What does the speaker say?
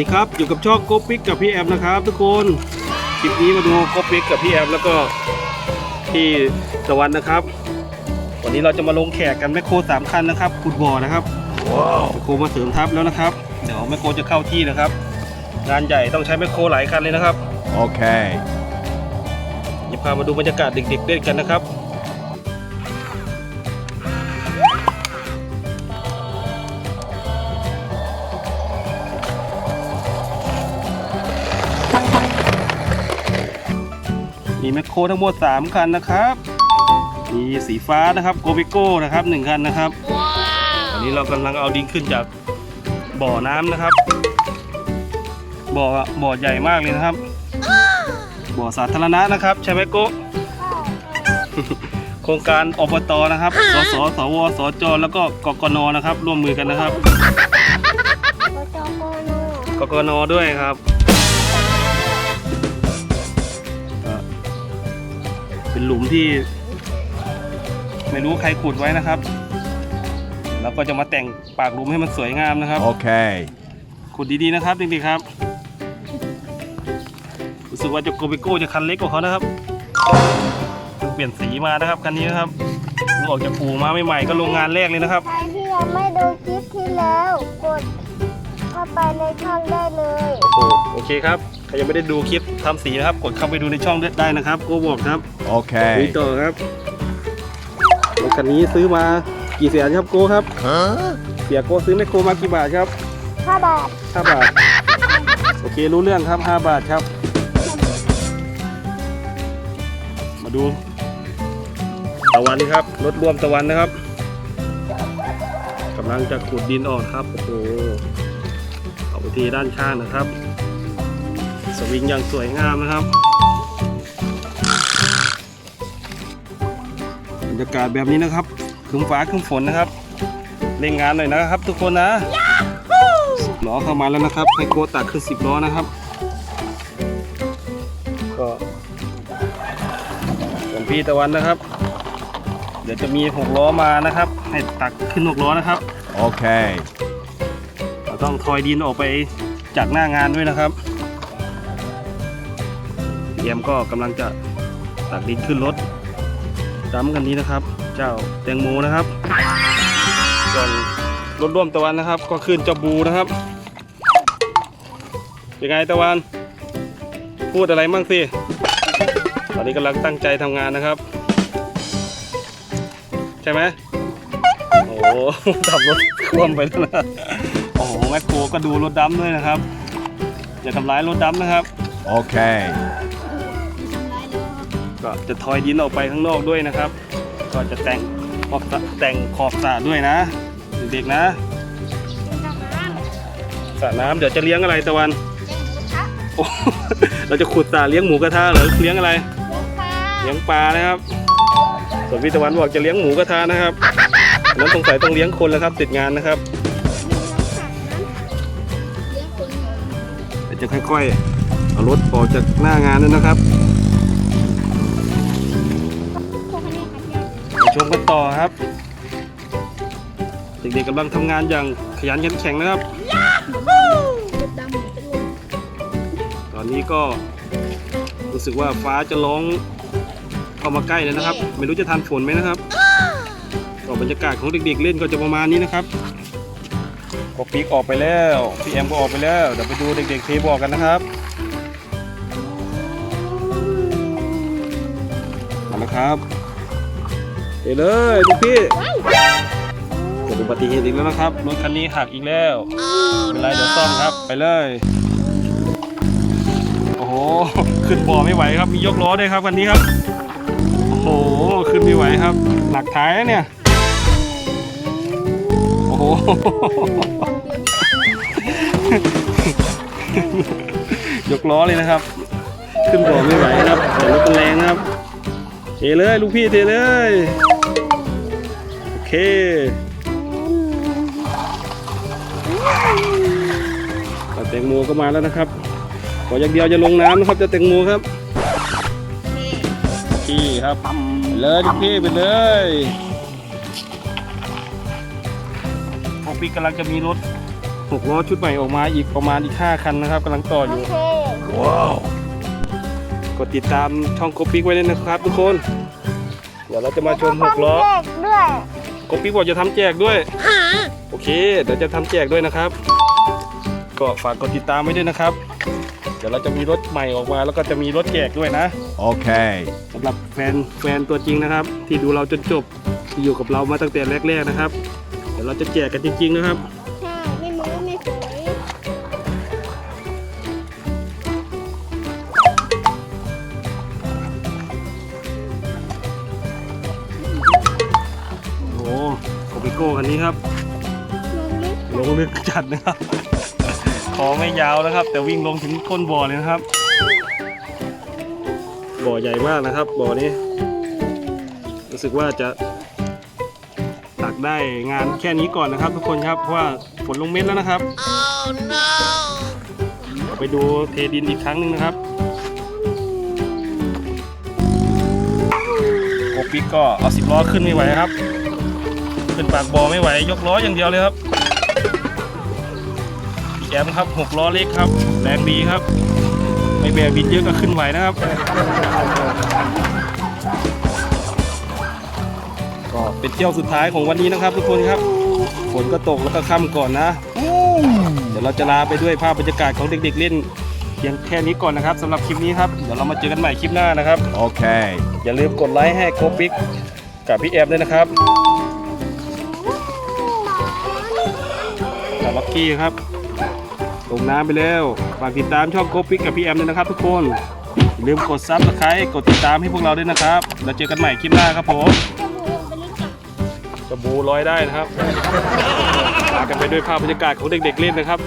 ดีครับ อยู่กับช่องโกปิกกับพี่แอมนะครับ ทุกคนคลิปนี้มาดูโกปิกกับพี่แอมแล้วก็พี่ตะวันนะครับ วันนี้เราจะมาลงแขกกันแมคโครสามคันนะครับขุดบ่อนะครับแมคโครมาเสริมทับแล้วนะครับเดี๋ยวแมคโครจะเข้าที่นะครับ งานใหญ่ต้องใช้แมคโครหลายคันเลยนะครับ Okay. เดี๋ยวพามาดูบรรยากาศเด็กๆเล่นกันนะครับ มีแมคโครทั้งหมด 3 คันนะครับ มีสีฟ้านะครับโกบิโก้นะครับหนึ่งคันนะครับตอนนี้เรากำลังเอาดินขึ้นจากบ่อน้ำนะครับ บ่อบ่อใหญ่มากเลยนะครับ บ่อสาธารณะนะครับ ใช่ไหมโกะโครงการอบตนะครับ สสสวสจแล้วก็กกนนะครับ ร่วมมือกันนะครับ กกนด้วยครับ เป็นหลุมที่ ไม่รู้ใครขุดไว้นะครับ แล้วก็จะมาแต่งปากหลุมให้มันสวยงามนะครับ Okay. ขุดดีๆนะครับเด็กๆครับรู้สึกว่าจะโกบิโก้จะคันเล็กกว่าเขานะครับเพิ่งเปลี่ยนสีมานะครับคันนี้นะครับเพิ่งออกจากปูมาใหม่ๆก็โรงงานแรกเลยนะครับ ใครที่ยังไม่ดูคลิปที่แล้ว กดเข้าไปในช่องได้เลย โอ้โหโอเคครับ ใครยังไม่ได้ดูคลิปทำสีนะครับ กดเข้าไปดูในช่องได้นะครับโกบอกครับคุย Okay. ต่อครับรถคันนี้ซื้อมากี่แสนครับโกครับ Huh? เสียโกซื้อไมคโครมากี่บาทครับ5บาท5บาท โอเครู้เรื่องครับ 5 บาทครับ มาดูตะวันครับรถรวมตะวันนะครับกำลังจะขุดดินออกครับโอ้โหเอาไปทีด้านข้างนะครับ สวิงอย่างสวยงามนะครับบรรยากาศแบบนี้นะครับครึ้มฟ้าครึ้มฝนนะครับเร่งงานหน่อยนะครับ ทุกคนนะสิบล้อเข้ามาแล้วนะครับให้โกตักขึ้นสิบล้อนะครับก็ส่วนพี่ตะวันนะครับ เดี๋ยวจะมีหกล้อมานะครับ ให้ตักขึ้นหกล้อนะครับ Okay. เราต้องทอยดินออกไปจากหน้างานด้วยนะครับ พี่แอมก็กำลังจะตักดินขึ้นรถดัมกันนี้นะครับ เจ้าแตงโมนะครับส่วนรถร่วมตะวันนะครับ ก็ขึ้นเจ้าบูนะครับยังไงตะวัน พูดอะไรมั่งสิตอนนี้กำลังตั้งใจทำงานนะครับ ใช่ไหมโอ้โหขับรถคว่ำไปแล้วนะโอ้โหแมคโครก็ดูรถดำด้วยนะครับ อย่าทำร้ายรถดำนะครับ Okay. ก็จะทอยดินออกไปข้างนอกด้วยนะครับ ก็จะแต่งขอบสระแต่งขอบสระด้วยนะ เด็กๆนะสระน้ำเดี๋ยวจะเลี้ยงอะไรตะวันโอ้เราจะขุดสระเลี้ยงหมูกระทะเหรือเลี้ยงอะไร เลี้ยงปลานะครับ ส่วนพี่ตะวันบอกจะเลี้ยงหมูกระทะนะครับอันนั้นสงสัยต้องเลี้ยงคนแล้วครับ ติดงานนะครับเดี๋ยวจะค่อยๆเอารถออกจากหน้างานด้วยนะครับ ต่อครับ เด็กๆกำลังทำงานอย่างขยันขันแข็งนะครับ ตอนนี้ก็รู้สึกว่าฟ้าจะร้องเข้ามาใกล้แล้วนะครับ ไม่รู้จะทันฝนไหมนะครับก็บรรยากาศของเด็กๆเล่นก็จะประมาณนี้นะครับก็ปีกออกไปแล้วพี่แอมก็ออกไปแล้วเดี๋ยวไปดูเด็กๆเทบอกกันนะครับมาแล้วครับ เทเลยลูกพี่เกิดอุบัติเหตุอีกแล้วนะครับรถคันนี้หักอีกแล้วไม่เป็นไรเดี๋ยวซ่อมครับไปเลยโอ้โหขึ้นบ่อไม่ไหวครับมียกล้อด้วยครับคันนี้ครับโอ้โหขึ้นไม่ไหวครับ หนักท้ายนะเนี่ยโอ้โหยกล้อเลยนะครับ ขึ้นบ่อไม่ไหวครับแต่รถมันแรงนะครับเทเลยลูกพี่เทเลยโอ เค แตงโมก็มาแล้วนะครับ ขออย่างเดียวจะลงน้ำนะครับจะแตงโมครับ พี่ครับไปเลยดิพี่ไปเลยพวกพี่กำลังจะมีรถหกล้อชุดใหม่ออกมาอีกประมาณอีกห้าคันนะครับกำลังต่ออโอยู่เค Whoa. กดติดตามช่องโกปิกไว้ด้วยนะครับทุกคน เดี๋ยวเราจะมาชมหกล้อแยกด้วย โกปิกบอกจะทำแจกด้วย โอเค เดี๋ยวจะทำแจกด้วยนะครับ ก็ฝากกดติดตามไว้ด้วยนะครับ เดี๋ยวเราจะมีรถใหม่ออกมา แล้วก็จะมีรถแจกด้วยนะ Okay. สำหรับแฟนแฟนตัวจริงนะครับ ที่ดูเราจนจบที่อยู่กับเรามาตั้งแต่แรกๆนะครับ เดี๋ยวเราจะแจกกันจริงๆนะครับิโก้คันนี้ครับ ลงลึกจัดนะครับคอไม่ยาวนะครับ แต่วิ่งลงถึงก้นบ่อเลยนะครับ บ่อใหญ่มากนะครับ บ่อนี้ รู้สึกว่าจะตักได้งานแค่นี้ก่อนนะครับ ทุกคนครับเพราะว่าฝนลงเม็ดแล้วนะครับไปดูเทดินอีกครั้งหนึ่งนะครับโกปิกก็เอาสิบล้อขึ้นไม่ไหวครับ ขึ้นปากบ่อไม่ไหว ยกล้ออย่างเดียวเลยครับแอมครับหกล้อเล็กครับ แรงดีครับ ไม่แบกบินเยอะก็ขึ้นไหวนะครับ ก็เป็นเที่ยวสุดท้ายของวันนี้นะครับ ทุกคนครับฝนก็ตกแล้วก็ค่ำก่อนนะ เดี๋ยวเราจะลาไปด้วยภาพบรรยากาศของเด็กๆเล่นเพียงแค่นี้ก่อนนะครับสำหรับคลิปนี้ครับเดี๋ยวเรามาเจอกันใหม่คลิปหน้านะครับ Okay. อย่าลืมกดไลค์ให้โกปิกกับพี่แอมด้วยนะครับ บล็อกกี้ครับลงน้ำไปแล้วฝากติดตามช่องโกปิกกับพี่แอมด้วยนะครับ ทุกคนอย่าลืมกดซับสไครต์กดติดตามให้พวกเราด้วยนะครับแล้วเจอกันใหม่คลิปหน้าครับผมจะบูมไปนิดจับจะบูร้อยได้นะครับพากันไปด้วยภาพบรรยากาศของเด็กๆเล่นนะครับ